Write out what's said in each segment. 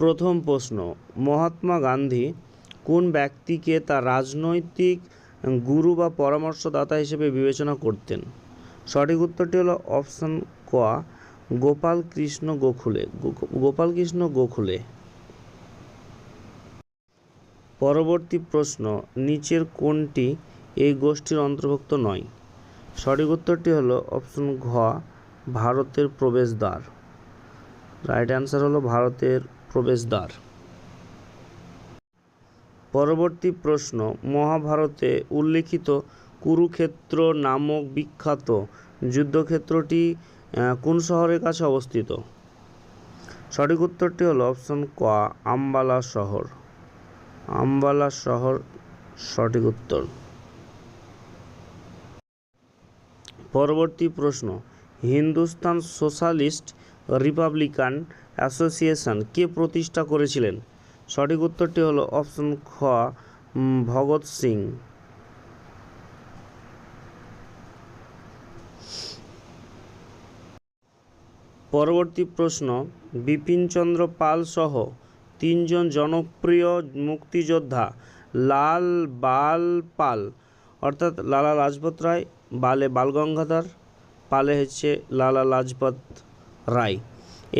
প্রথম প্রশ্ন, মহাত্মা গান্ধী কোন ব্যক্তিকে তার রাজনৈতিক গুরু বা পরামর্শদাতা হিসেবে বিবেচনা করতেন? সঠিক উত্তরটি হলো অপশন ক, গোপাল কৃষ্ণ গোখলে গোপাল কৃষ্ণ গোখলে। পরবর্তী প্রশ্ন, নিচের কোনটি এই গোষ্ঠীর অন্তর্ভুক্ত নয়? সঠিক উত্তরটি হলো অপশন ঘ, ভারতের প্রবেশদ্বার। রাইট অ্যান্সার হলো ভারতের প্রবেশদ্বার। পরবর্তী প্রশ্ন, মহাভারতে উল্লেখিত কুরুক্ষেত্র নামক বিখ্যাত যুদ্ধক্ষেত্রটি কোন শহরের কাছে অবস্থিত? সঠিক উত্তরটি হলো অপশন ক, আম্বালা শহর। আম্বালা শহর, সঠিক উত্তর। পরবর্তী প্রশ্ন, হিন্দুস্তান সোশ্যালিস্ট রিপাবলিকান অ্যাসোসিয়েশন কে প্রতিষ্ঠা করেছিলেন? সঠিক উত্তরটি হলো অপশন খ ভগৎ সিং। পরবর্তী প্রশ্ন, বিপিনচন্দ্র পাল সহ তিনজন জনপ্রিয় মুক্তিযোদ্ধা লাল বাল পাল, অর্থাৎ লালা লাজপত রায়, বালে বালগঙ্গাধর, পালে হচ্ছে লালা লাজপত। রায়।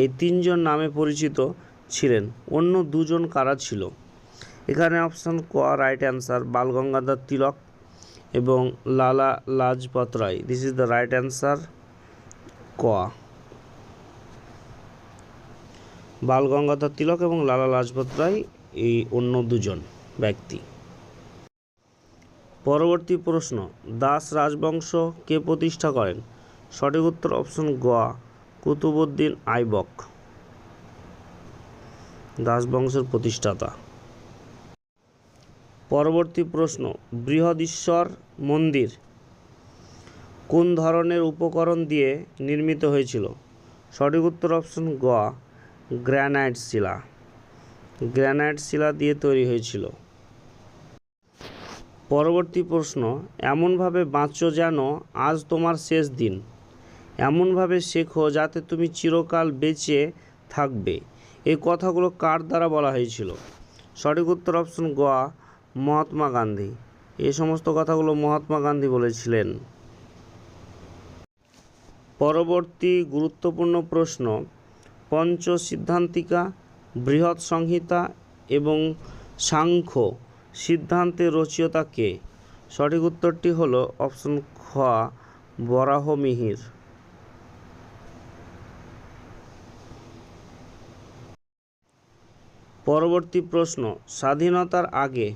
এই তিনজন নামে পরিচিত ছিলেন, অন্য দুজন কারা ছিল? এখানে অপশন ক, রাইট অ্যান্সার বালগঙ্গাধর তিলক এবং Lala Lajpat Rai. This is the right answer ক। বালগঙ্গাধর তিলক এবং লালা লাজপত রায়, এই অন্য দুজন ব্যক্তি। পরবর্তী প্রশ্ন, দাস রাজবংশ কে প্রতিষ্ঠা করেন? সঠিক উত্তর অপশন গ কুতুবুদ্দিন আইবক দাস বংশের প্রতিষ্ঠাতা। পরবর্তী প্রশ্ন, বৃহদীশ্বর মন্দির কোন ধরনের উপকরণ দিয়ে নির্মিত হয়েছিল? সঠিক উত্তর অপশন গ গ্রানাইট শিলা। গ্রানাইট শিলা দিয়ে তৈরি হয়েছিল। পরবর্তী প্রশ্ন, এমনভাবে বাঁচো যেন আজ তোমার শেষ দিন। এমনভাবে শেখো যাতে তুমি চিরকাল বেঁচে থাকবে। এই কথাগুলো কার দ্বারা বলা হয়েছিল? সঠিক উত্তর অপশন গ মহাত্মা গান্ধী। এই সমস্ত কথাগুলো মহাত্মা গান্ধী বলেছিলেন। পরবর্তী গুরুত্বপূর্ণ প্রশ্ন পঞ্চ সিদ্ধান্তিকা বৃহৎ সংহিতা এবং সাংখ্য সিদ্ধান্তের রচয়িতা কে? সঠিক উত্তরটি হলো অপশন খ বরাহমিহির পরবর্তী প্রশ্ন, স্বাধীনতার আগে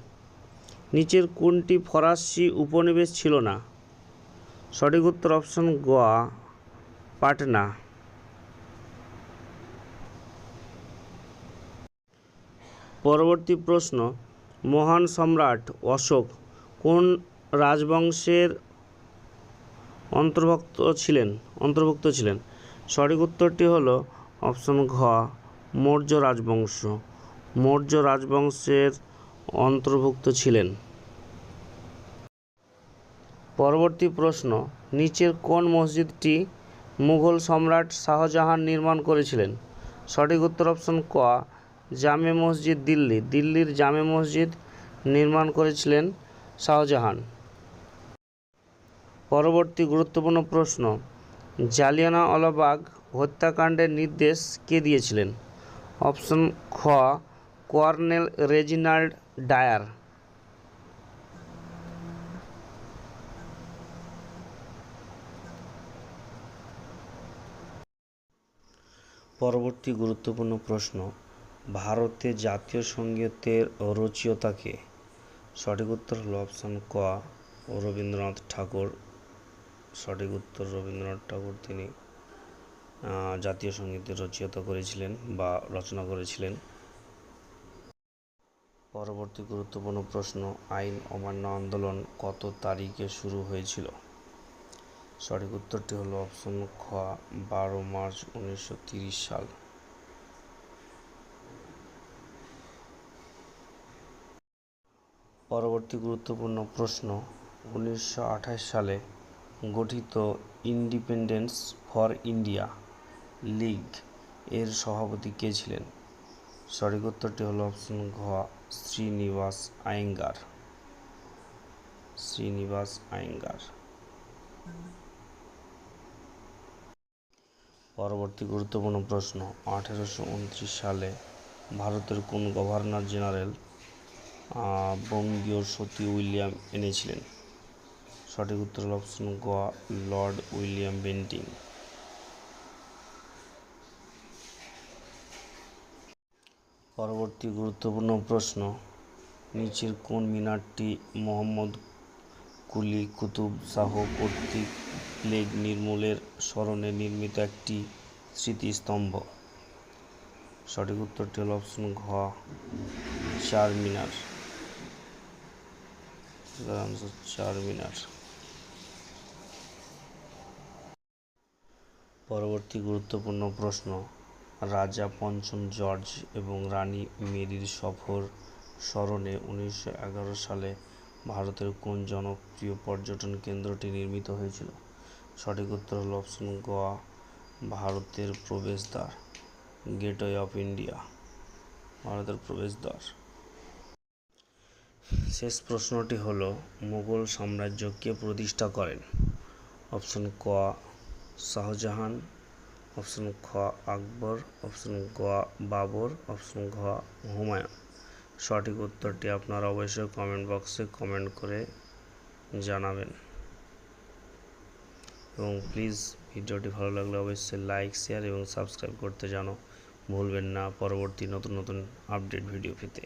নিচের কোনটি ফরাসি উপনিবেশ ছিল না? সঠিক উত্তর অপশন গ, পাটনা। পরবর্তী প্রশ্ন, মহান সম্রাট অশোক কোন রাজবংশের অন্তর্ভুক্ত ছিলেন? অন্তর্ভুক্ত ছিলেন। সঠিক উত্তরটি হলো অপশন ঘ, মৌর্য রাজবংশ। মৌর্য রাজবংশের অন্তর্ভুক্ত ছিলেন। পরবর্তী প্রশ্ন, নিচের কোন মসজিদটি মুঘল সম্রাট শাহজাহান নির্মাণ করেছিলেন? সঠিক উত্তর অপশন ক, জামে মসজিদ দিল্লি। দিল্লির জামে মসজিদ নির্মাণ করেছিলেন শাহজাহান। পরবর্তী গুরুত্বপূর্ণ প্রশ্ন, জালিয়ানওয়ালাবাগ হত্যাকাণ্ডের নির্দেশ কে দিয়েছিলেন? অপশন খ কর্নেল রেজিনাল্ড ডায়ার। পরবর্তী গুরুত্বপূর্ণ প্রশ্ন, ভারতে জাতীয় সঙ্গীতের রচয়িতা কে? সঠিক উত্তর হলো অপশন ক, রবীন্দ্রনাথ ঠাকুর। সঠিক উত্তর রবীন্দ্রনাথ ঠাকুর তিনি জাতীয় সঙ্গীতের রচয়িতা করেছিলেন বা রচনা করেছিলেন। পরবর্তী গুরুত্বপূর্ণ প্রশ্ন, আইন অমান্য আন্দোলন কত তারিখে শুরু হয়েছিল? সঠিক উত্তরটি হলো অপশন খ, বারো মার্চ উনিশশো সাল। পরবর্তী গুরুত্বপূর্ণ প্রশ্ন, উনিশশো আঠাশ সালে গঠিত ইন্ডিপেন্ডেন্স ফর ইন্ডিয়া লীগ এর সভাপতি কে ছিলেন? সঠিক উত্তরটি হলো অপশন ঘ শ্রীনিবাস আয়েঙ্গার শ্রীনিবাস আয়েঙ্গার পরবর্তী গুরুত্বপূর্ণ প্রশ্ন, আঠেরোশো উনত্রিশ সালে ভারতের কোন গভর্নর জেনারেল বঙ্গীয় সতী উইলিয়াম এনেছিলেন? সঠিক উত্তর হল অপশন গ, লর্ড উইলিয়াম বেন্টিং। পরবর্তী গুরুত্বপূর্ণ প্রশ্ন, নিচের কোন মিনারটি মোহাম্মদ কুলি কুতুব শাহ কর্তৃক প্লেগ নির্মূলের স্মরণে নির্মিত একটি স্মৃতিস্তম্ভ? সঠিক উত্তরটি হল অপশন ঘ, চার মিনার। চার মিনার। পরবর্তী গুরুত্বপূর্ণ প্রশ্ন রাজা পঞ্চম জর্জ এবং রানী মেরির সফর স্মরণে উনিশশো এগারো সালে ভারতের কোন জনপ্রিয় পর্যটন কেন্দ্রটি নির্মিত হয়েছিল? সঠিক উত্তর হল অপশন গোয়া ভারতের প্রবেশদ্বার, গেটওয়ে অফ ইন্ডিয়া। ভারতের প্রবেশদ্বার। শেষ প্রশ্নটি হল মুঘল সাম্রাজ্য কে প্রতিষ্ঠা করেন? অপশন ক, শাহজাহান অপশন খ আকবর, অপশন গ বাবর, অপশন ঘ হুমায়ুন। সঠিক উত্তরটি আপনারা অবশ্যই কমেন্ট বক্সে কমেন্ট করে জানাবেন। এবং প্লিজ ভিডিওটি ভালো লাগলে অবশ্যই লাইক শেয়ার এবং সাবস্ক্রাইব করতে জানো ভুলবেন না পরবর্তী নতুন নতুন আপডেট ভিডিও পেতে।